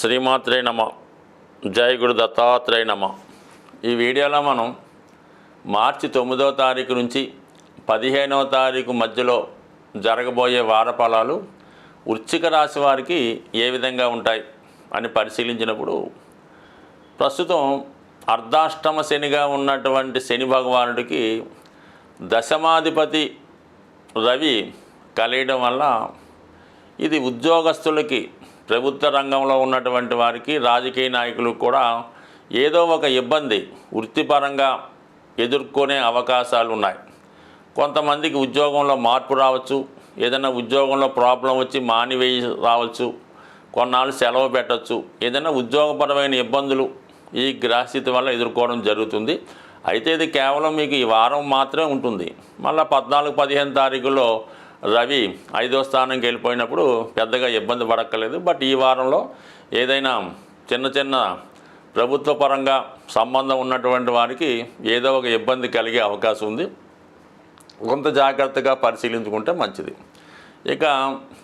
శ్రీమాత్రే నమ. జయ గురు దత్తాత్రేయ నమ. ఈ వీడియోలో మనం మార్చి తొమ్మిదవ తారీఖు నుంచి పదిహేనవ తారీఖు మధ్యలో జరగబోయే వారఫలాలు వృశ్చిక రాశి వారికి ఏ విధంగా ఉంటాయి అని పరిశీలించినప్పుడు ప్రస్తుతం అర్ధాష్టమ శనిగా ఉన్నటువంటి శని భగవానుడికి దశమాధిపతి రవి కలియడం వల్ల ఇది ఉద్యోగస్తులకి ప్రభుత్వ రంగంలో ఉన్నటువంటి వారికి రాజకీయ నాయకులకు కూడా ఏదో ఒక ఇబ్బంది వృత్తిపరంగా ఎదుర్కొనే అవకాశాలు ఉన్నాయి కొంతమందికి ఉద్యోగంలో మార్పు రావచ్చు ఏదైనా ఉద్యోగంలో ప్రాబ్లం వచ్చి మానివేయి రావచ్చు కొన్నాళ్ళు సెలవు పెట్టచ్చు ఏదైనా ఉద్యోగపరమైన ఇబ్బందులు ఈ గ్రహస్థితి వల్ల ఎదుర్కోవడం జరుగుతుంది. అయితే ఇది కేవలం మీకు ఈ వారం మాత్రమే ఉంటుంది. మళ్ళీ పద్నాలుగు పదిహేను తారీఖులో రవి ఐదో స్థానంకి వెళ్ళిపోయినప్పుడు పెద్దగా ఇబ్బంది పడక్కలేదు బట్ ఈ వారంలో ఏదైనా చిన్న చిన్న ప్రభుత్వ పరంగా సంబంధం ఉన్నటువంటి వారికి ఏదో ఒక ఇబ్బంది కలిగే అవకాశం ఉంది. కొంత జాగ్రత్తగా పరిశీలించుకుంటే మంచిది. ఇక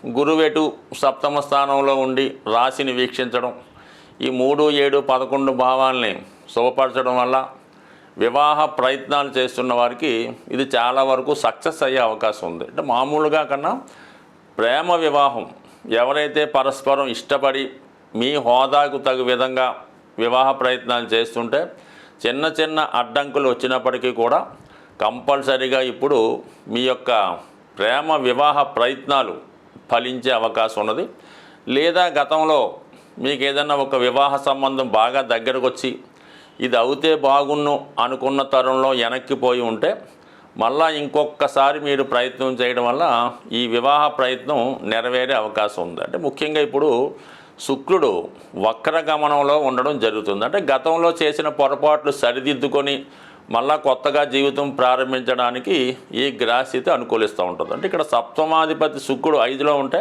గురువేటు సప్తమ స్థానంలో ఉండి రాశిని వీక్షించడం ఈ మూడు ఏడు పదకొండు భావాల్ని శుభపరచడం వల్ల వివాహ ప్రయత్నాలు చేస్తున్న వారికి ఇది చాలా వరకు సక్సెస్ అయ్యే అవకాశం ఉంది. అంటే మామూలుగా కన్నా ప్రేమ వివాహం ఎవరైతే పరస్పరం ఇష్టపడి మీ హోదాకు తగు విధంగా వివాహ ప్రయత్నాలు చేస్తుంటే చిన్న చిన్న అడ్డంకులు వచ్చినప్పటికీ కూడా కంపల్సరీగా ఇప్పుడు మీ యొక్క ప్రేమ వివాహ ప్రయత్నాలు ఫలించే అవకాశం ఉన్నది. లేదా గతంలో మీకు ఏదైనా ఒక వివాహ సంబంధం బాగా దగ్గరకు వచ్చి ఇది అవుతే బాగున్ను అనుకున్న తరుణంలో వెనక్కిపోయి ఉంటే మళ్ళా ఇంకొకసారి మీరు ప్రయత్నం చేయడం వల్ల ఈ వివాహ ప్రయత్నం నెరవేరే అవకాశం ఉంది. అంటే ముఖ్యంగా ఇప్పుడు శుక్రుడు వక్రగమనంలో ఉండడం జరుగుతుంది. అంటే గతంలో చేసిన పొరపాట్లు సరిదిద్దుకొని మళ్ళా కొత్తగా జీవితం ప్రారంభించడానికి ఈ గ్రహస్థితి అనుకూలిస్తూ ఉంటుంది. అంటే ఇక్కడ సప్తమాధిపతి శుక్రుడు ఐదులో ఉంటే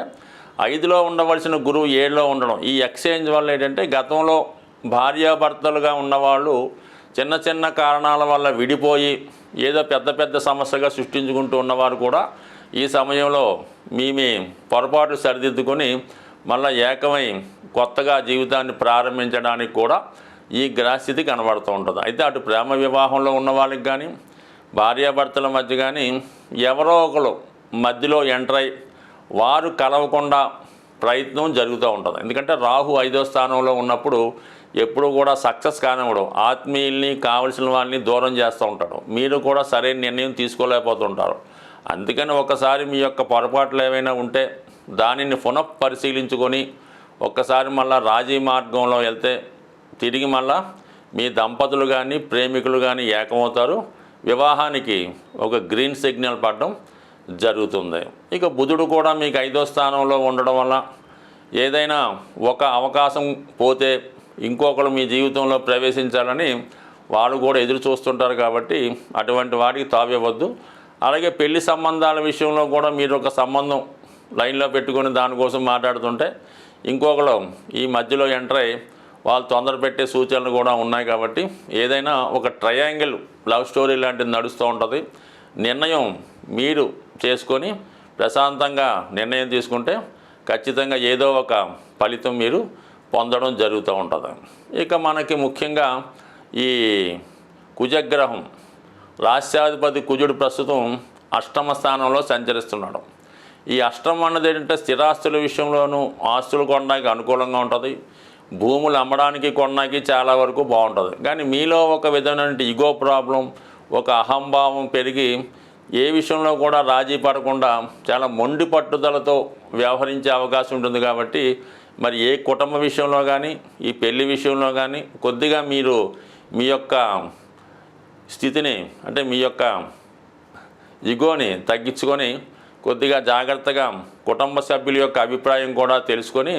ఐదులో ఉండవలసిన గురువు ఏడులో ఉండడం. ఈ ఎక్స్చేంజ్ వల్ల ఏంటంటే గతంలో భార్యాభర్తలుగా ఉన్నవాళ్ళు చిన్న చిన్న కారణాల వల్ల విడిపోయి ఏదో పెద్ద పెద్ద సమస్యగా సృష్టించుకుంటూ ఉన్నవారు కూడా ఈ సమయంలో మీ మీ సరిదిద్దుకొని మళ్ళీ ఏకమై కొత్తగా జీవితాన్ని ప్రారంభించడానికి కూడా ఈ గ్రహస్థితి కనబడుతూ ఉంటుంది. అయితే అటు ప్రేమ వివాహంలో ఉన్న వాళ్ళకి కానీ భార్యాభర్తల మధ్య కానీ ఎవరో ఒకరు మధ్యలో ఎంటర్ అయి వారు కలవకుండా ప్రయత్నం జరుగుతూ ఉంటుంది. ఎందుకంటే రాహు ఐదో స్థానంలో ఉన్నప్పుడు ఎప్పుడు కూడా సక్సెస్ కానివ్వడం. ఆత్మీయుల్ని కావలసిన వాళ్ళని దూరం చేస్తూ ఉంటాడు. మీరు కూడా సరైన నిర్ణయం తీసుకోలేకపోతుంటారు. అందుకని ఒకసారి మీ యొక్క పొరపాట్లు ఏవైనా ఉంటే దానిని పునః పరిశీలించుకొని ఒక్కసారి మళ్ళీ రాజీ మార్గంలో వెళ్తే తిరిగి మళ్ళా మీ దంపతులు కానీ ప్రేమికులు కానీ ఏకమవుతారు. వివాహానికి ఒక గ్రీన్ సిగ్నల్ పడడం జరుగుతుంది. ఇక బుధుడు కూడా మీకు ఐదో స్థానంలో ఉండడం వల్ల ఏదైనా ఒక అవకాశం పోతే ఇంకొకరు మీ జీవితంలో ప్రవేశించాలని వాళ్ళు కూడా ఎదురు చూస్తుంటారు కాబట్టి అటువంటి వాటికి తావివ్వద్దు. అలాగే పెళ్ళి సంబంధాల విషయంలో కూడా మీరు ఒక సంబంధం లైన్లో పెట్టుకొని దానికోసం మాట్లాడుతుంటే ఇంకొకరు ఈ మధ్యలో ఎంటర్ అయ్యి వాళ్ళు తొందర పెట్టే సూచనలు కూడా ఉన్నాయి కాబట్టి ఏదైనా ఒక ట్రయాంగిల్ లవ్ స్టోరీ లాంటిది నడుస్తూ ఉంటుంది. నిర్ణయం మీరు చేసుకొని ప్రశాంతంగా నిర్ణయం తీసుకుంటే ఖచ్చితంగా ఏదో ఒక ఫలితం మీరు పొందడం జరుగుతూ ఉంటుంది. ఇక మనకి ముఖ్యంగా ఈ కుజగ్రహం రాష్ట్రాధిపతి కుజుడు ప్రస్తుతం అష్టమ స్థానంలో సంచరిస్తున్నాడు. ఈ అష్టమం అన్నది ఏంటంటే స్థిరాస్తుల విషయంలోనూ ఆస్తులు కొనడానికి అనుకూలంగా ఉంటుంది. భూములు అమ్మడానికి కొనడానికి చాలా వరకు బాగుంటుంది. కానీ మీలో ఒక విధమైన ఇగో ప్రాబ్లం ఒక అహంభావం పెరిగి ఏ విషయంలో కూడా రాజీ పడకుండా చాలా మొండి పట్టుదలతో వ్యవహరించే అవకాశం ఉంటుంది కాబట్టి మరి ఏ కుటుంబ విషయంలో కానీ ఈ పెళ్ళి విషయంలో కానీ కొద్దిగా మీరు మీ యొక్క స్థితిని అంటే మీ యొక్క ఇగోని తగ్గించుకొని కొద్దిగా జాగ్రత్తగా కుటుంబ సభ్యుల యొక్క అభిప్రాయం కూడా తెలుసుకొని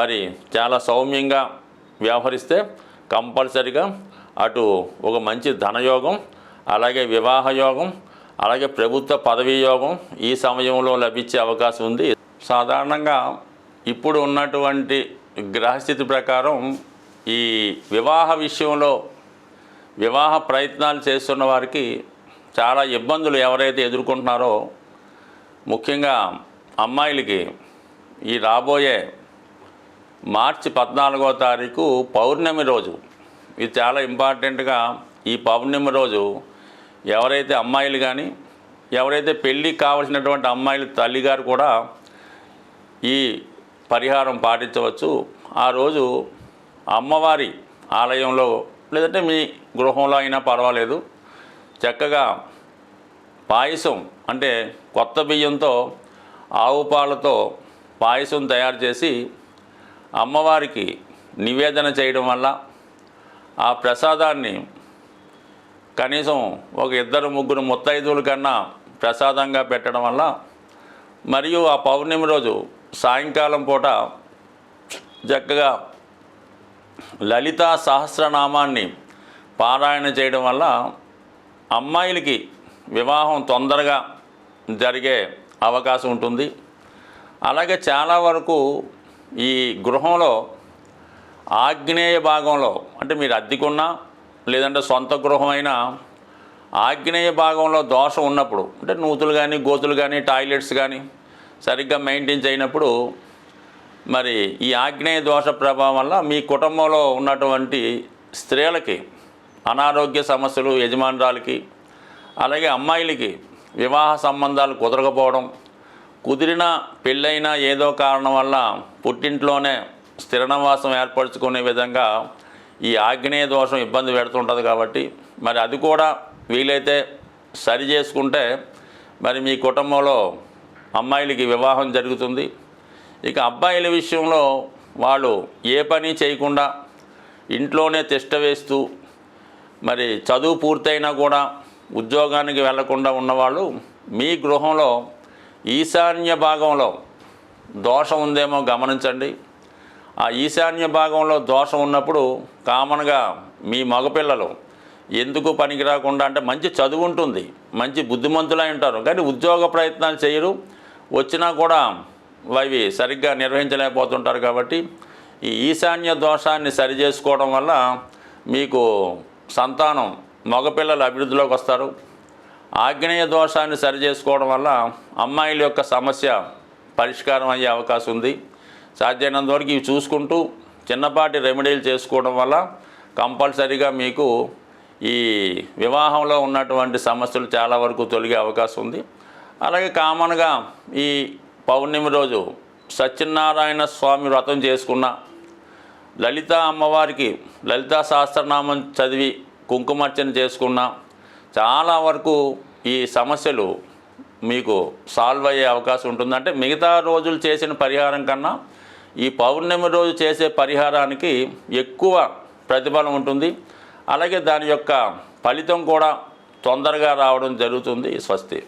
మరి చాలా సౌమ్యంగా వ్యవహరిస్తే కంపల్సరిగా అటు ఒక మంచి ధనయోగం అలాగే వివాహ యోగం అలాగే ప్రభుత్వ పదవీ యోగం ఈ సమయంలో లభించే అవకాశం ఉంది. సాధారణంగా ఇప్పుడు ఉన్నటువంటి గ్రహస్థితి ప్రకారం ఈ వివాహ విషయంలో వివాహ ప్రయత్నాలు చేస్తున్న వారికి చాలా ఇబ్బందులు ఎవరైతే ఎదుర్కొంటున్నారో ముఖ్యంగా అమ్మాయిలకి ఈ రాబోయే మార్చి పద్నాలుగో తారీఖు పౌర్ణమి రోజు ఇది చాలా ఇంపార్టెంట్గా ఈ పౌర్ణమి రోజు ఎవరైతే అమ్మాయిలు కానీ ఎవరైతే పెళ్ళికి కావలసినటువంటి అమ్మాయిల తల్లిగారు కూడా ఈ పరిహారం పాటించవచ్చు. ఆ రోజు అమ్మవారి ఆలయంలో లేదంటే మీ గృహంలో అయినా పర్వాలేదు. చక్కగా పాయసం అంటే కొత్త బియ్యంతో ఆవు పాలతో పాయసం తయారు చేసి అమ్మవారికి నివేదన చేయడం వల్ల ఆ ప్రసాదాన్ని కనీసం ఒక ఇద్దరు ముగ్గురు ముత్తైదువుల కన్నా ప్రసాదంగా పెట్టడం వల్ల మరియు ఆ పౌర్ణమి రోజు సాయంకాలం పూట చక్కగా లలితా సహస్రనామాన్ని పారాయణ చేయడం వల్ల అమ్మాయిలకి వివాహం తొందరగా జరిగే అవకాశం ఉంటుంది. అలాగే చాలా వరకు ఈ గృహంలో ఆగ్నేయ భాగంలో అంటే మీరు అద్దెకున్నా లేదంటే సొంత గృహమైనా ఆగ్నేయ భాగంలో దోషం ఉన్నప్పుడు అంటే నూతులు కానీ గోతులు కానీ టాయిలెట్స్ కానీ సరిగ్గా మెయింటైన్ చేయనప్పుడు మరి ఈ ఆగ్నేయ దోష ప్రభావం వల్ల మీ కుటుంబంలో ఉన్నటువంటి స్త్రీలకి అనారోగ్య సమస్యలు యజమానురాలకి అలాగే అమ్మాయిలకి వివాహ సంబంధాలు కుదరకపోవడం కుదిరిన పెళ్ళైనా ఏదో కారణం వల్ల పుట్టింట్లోనే స్థిరనివాసం ఏర్పరచుకునే విధంగా ఈ ఆగ్నేయ దోషం ఇబ్బంది పెడుతుంటుంది కాబట్టి మరి అది కూడా వీలైతే సరి చేసుకుంటే మరి మీ కుటుంబంలో అమ్మాయిలకి వివాహం జరుగుతుంది. ఇక అబ్బాయిల విషయంలో వాళ్ళు ఏ పని చేయకుండా ఇంట్లోనే తిష్ట వేస్తూ మరి చదువు పూర్తయినా కూడా ఉద్యోగానికి వెళ్ళకుండా ఉన్నవాళ్ళు మీ గృహంలో ఈశాన్య భాగంలో దోషం ఉందేమో గమనించండి. ఆ ఈశాన్య భాగంలో దోషం ఉన్నప్పుడు కామన్గా మీ మగపిల్లలు ఎందుకు పనికి రాకుండా అంటే మంచి చదువు ఉంటుంది మంచి బుద్ధిమంతులై ఉంటారు. కానీ ఉద్యోగ ప్రయత్నాలు చేయరు వచ్చినా కూడా అవి సరిగ్గా నిర్వహించలేకపోతుంటారు కాబట్టి ఈ ఈశాన్య దోషాన్ని సరి చేసుకోవడం వల్ల మీకు సంతానం మగపిల్లలు అభివృద్ధిలోకి వస్తారు. ఆగ్నేయ దోషాన్ని సరి చేసుకోవడం వల్ల అమ్మాయిల యొక్క సమస్య పరిష్కారం అయ్యే అవకాశం ఉంది. సాధ్యమైనంత వరకు ఇవి చూసుకుంటూ చిన్నపాటి రెమెడీలు చేసుకోవడం వల్ల కంపల్సరీగా మీకు ఈ వివాహంలో ఉన్నటువంటి సమస్యలు చాలా వరకు తొలగే అవకాశం ఉంది. అలాగే కామన్గా ఈ పౌర్ణమి రోజు సత్యనారాయణ స్వామి వ్రతం చేసుకున్న లలిత అమ్మవారికి లలితా సహస్రనామం చదివి కుంకుమార్చన చేసుకున్న చాలా వరకు ఈ సమస్యలు మీకు సాల్వ్ అయ్యే అవకాశం ఉంటుంది. అంటే మిగతా రోజులు చేసిన పరిహారం కన్నా ఈ పౌర్ణమి రోజు చేసే పరిహారానికి ఎక్కువ ప్రతిఫలం ఉంటుంది. అలాగే దాని యొక్క ఫలితం కూడా తొందరగా రావడం జరుగుతుంది. స్వస్తి.